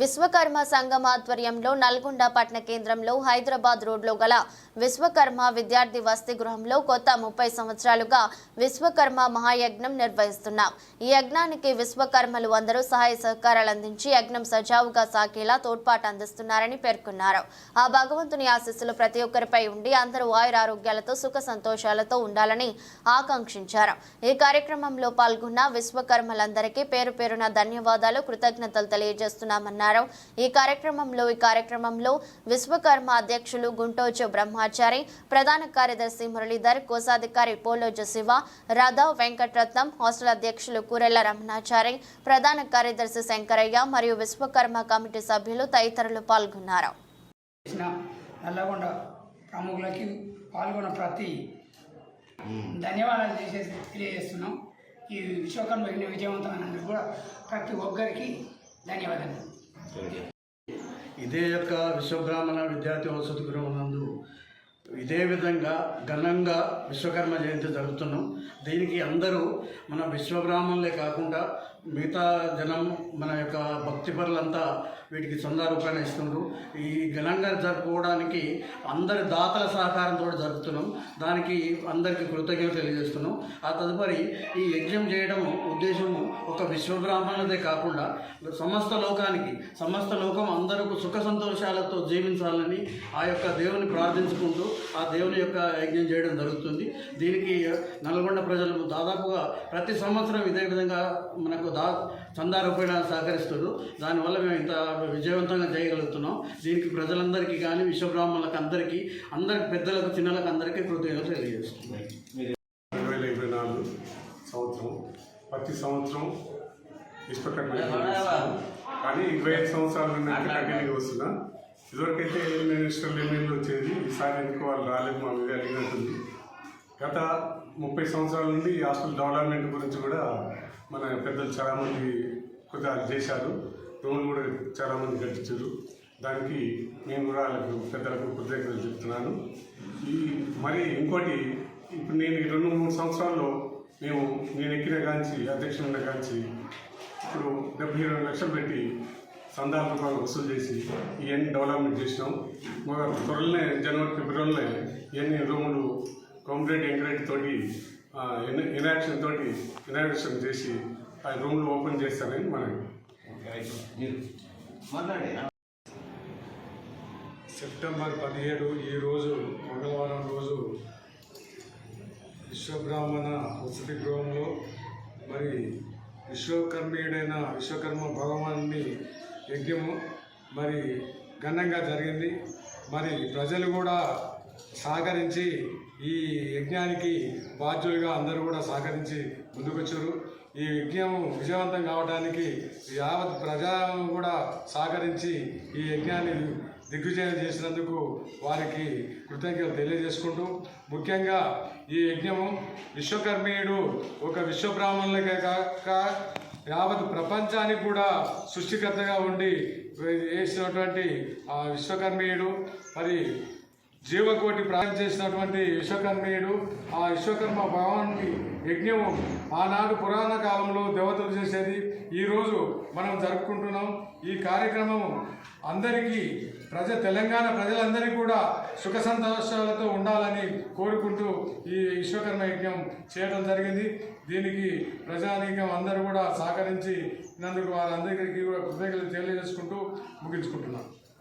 విశ్వకర్మ సంఘం ఆధ్వర్యంలో నల్గొండ పట్టణ కేంద్రంలో హైదరాబాద్ రోడ్లో గల విశ్వకర్మ విద్యార్థి వసతి గృహంలో కొత్త ముప్పై సంవత్సరాలుగా విశ్వకర్మ మహాయజ్ఞం నిర్వహిస్తున్నాం. ఈ యజ్ఞానికి విశ్వకర్మలు అందరూ సహాయ సహకారాలు అందించి యజ్ఞం సజావుగా సాగేలా తోడ్పాటు అందిస్తున్నారని పేర్కొన్నారు. ఆ భగవంతుని ఆశీస్సులు ప్రతి ఒక్కరిపై ఉండి అందరూ ఆయురారోగ్యాలతో సుఖ సంతోషాలతో ఉండాలని ఆకాంక్షించారు. ఈ కార్యక్రమంలో పాల్గొన్న విశ్వకర్మలందరికీ పేరు పేరున ధన్యవాదాలు కృతజ్ఞతలు తెలియజేస్తున్నామన్నారు. పాల్గొన్నారు ఈ కార్యక్రమంలో ఈ కార్యక్రమంలో విశ్వకర్మ అధ్యక్షులు గుంటోజు బ్రహ్మాచారి ప్రధాన కార్యదర్శి మురళీధర్ కోశాధికారి పోలోజు శివ రాధా వెంకటరత్నం హాస్టల్ అధ్యక్షులు కూరెళ్ళ రమణాచారి ప్రధాన కార్యదర్శి శంకరయ్య మరియు విశ్వకర్మ కమిటీ సభ్యులు తదితరులు పాల్గొన్నారు. నల్లగొండ ప్రముఖులకి పాల్గొన్న ప్రతి ధన్యవాదాలు చేసేసి తెలియజేస్తున్నాం. ఈ విశ్వకర్మ విజయవంతమైన కూడా ప్రతి ఒక్కరికి ధన్యవాదాలు. ఇదే యొక్క విశ్వబ్రాహ్మణ విద్యార్థి వసతి గృహం నందు ఇదే విధంగా ఘనంగా విశ్వకర్మ జయంతి జరుగుతున్నాం. దీనికి అందరూ మన విశ్వబ్రాహ్మణులే కాకుండా మిగతా జనం మన యొక్క భక్తిపరులంతా వీటికి చందా రూపాయలు ఇస్తుండ్రు. ఈ ఘనంగా జరుపుకోవడానికి అందరి దాతల సహకారంతో జరుపుతున్నాం. దానికి అందరికీ కృతజ్ఞత తెలియజేస్తున్నాం. ఆ తదుపరి ఈ యజ్ఞం చేయడం ఉద్దేశము ఒక విశ్వబ్రాహ్మణులదే కాకుండా సమస్త లోకానికి సమస్త లోకం అందరూ సుఖ సంతోషాలతో జీవించాలని ఆ యొక్క దేవుని ప్రార్థించుకుంటూ ఆ దేవుని యొక్క యజ్ఞం చేయడం జరుగుతుంది. దీనికి నల్గొండ ప్రజలు దాదాపుగా ప్రతి సంవత్సరం ఇదే విధంగా మనకు దా చందా రూపాయన సహకరిస్తారు దానివల్ల మేము ఇంత విజయవంతంగా చేయగలుగుతున్నాం. దీనికి ప్రజలందరికీ కానీ విశ్వబ్రాహ్మణులకు అందరికీ అందరికి పెద్దలకు చిన్నలకు అందరికీ కృతజ్ఞతలు తెలియజేస్తున్నాం. రెండు వేల ఇరవై నాలుగు సంవత్సరం. ప్రతి సంవత్సరం చేస్తున్నాం. కానీ ఇరవై ఐదు సంవత్సరాల నుండి కంటిన్యూగా వస్తున్నా. ఇదివరకైతే మినిస్టర్లు ఎమ్మెల్యేలు వచ్చేది? ఈసారి ఎందుకు వాళ్ళు రాలేదు మా మీద అడిగినట్టుంది. గత ముప్పై సంవత్సరాల నుండి ఈ హాస్టల్ డెవలప్మెంట్ గురించి కూడా మన పెద్దలు చాలామంది కొద్దిగా చేశారు. రూములు కూడా చాలామంది కట్టించారు. దానికి నేను కూడా వాళ్ళకు పెద్దలకు కృతజ్ఞతలు చెప్తున్నాను. ఈ మరి ఇంకోటి ఇప్పుడు నేను ఈ రెండు మూడు సంవత్సరాల్లో మేము నేను ఎక్కిన కాంచి అధ్యక్షుడిన కాంచి ఇప్పుడు డెబ్బై ఇరవై లక్షలు పెట్టి సందాల రూపాయలు వసూలు చేసి ఇవన్నీ డెవలప్మెంట్ చేసినాం. త్వరలోనే జనవరి ఫిబ్రవరిలో ఇవన్నీ రూములు కాంక్రీట్ ఎంకరేట్ తోటి ఇనాక్షన్ తోటి ఇనాక్షన్ చేసి ఆ రూమ్లు ఓపెన్ చేస్తానని మనం సెప్టెంబర్ పదిహేడు ఈ రోజు మంగళవారం రోజు విశ్వబ్రాహ్మణ వసతి గృహంలో మరి విశ్వకర్మీయుడైన విశ్వకర్మ భగవాన్ని యజ్ఞము మరి ఘనంగా జరిగింది. మరి ప్రజలు కూడా సహకరించి ఈ యజ్ఞానికి బాధ్యులుగా అందరూ కూడా సహకరించి ముందుకొచ్చారు. ఈ యజ్ఞం విజయవంతం కావడానికి యావత్ ప్రజా కూడా సహకరించి ఈ యజ్ఞాన్ని దిగ్విజయం చేసినందుకు వారికి కృతజ్ఞతలు తెలియజేసుకుంటూ ముఖ్యంగా ఈ యజ్ఞము విశ్వకర్మీయుడు ఒక విశ్వబ్రాహ్మణులకే కాక యావత్ ప్రపంచానికి కూడా సృష్టికర్తగా ఉండి వేసినటువంటి ఆ విశ్వకర్మీయుడు. మరి జీవకోటి ప్రాణం చేసినటువంటి విశ్వకర్మీయుడు ఆ విశ్వకర్మ భగవానికి యజ్ఞము ఆనాడు పురాణ కాలంలో దేవతలు చేసేది. ఈరోజు మనం జరుపుకుంటున్నాం. ఈ కార్యక్రమం అందరికీ ప్రజ తెలంగాణ ప్రజలందరికీ కూడా సుఖ సంతోషాలతో ఉండాలని కోరుకుంటూ ఈ విశ్వకర్మ యజ్ఞం చేయడం జరిగింది. దీనికి ప్రజానీకం అందరూ కూడా సహకరించి నందుకు వారందరికీ కూడా కృతజ్ఞతలు తెలియజేసుకుంటూ ముగించుకుంటున్నాం.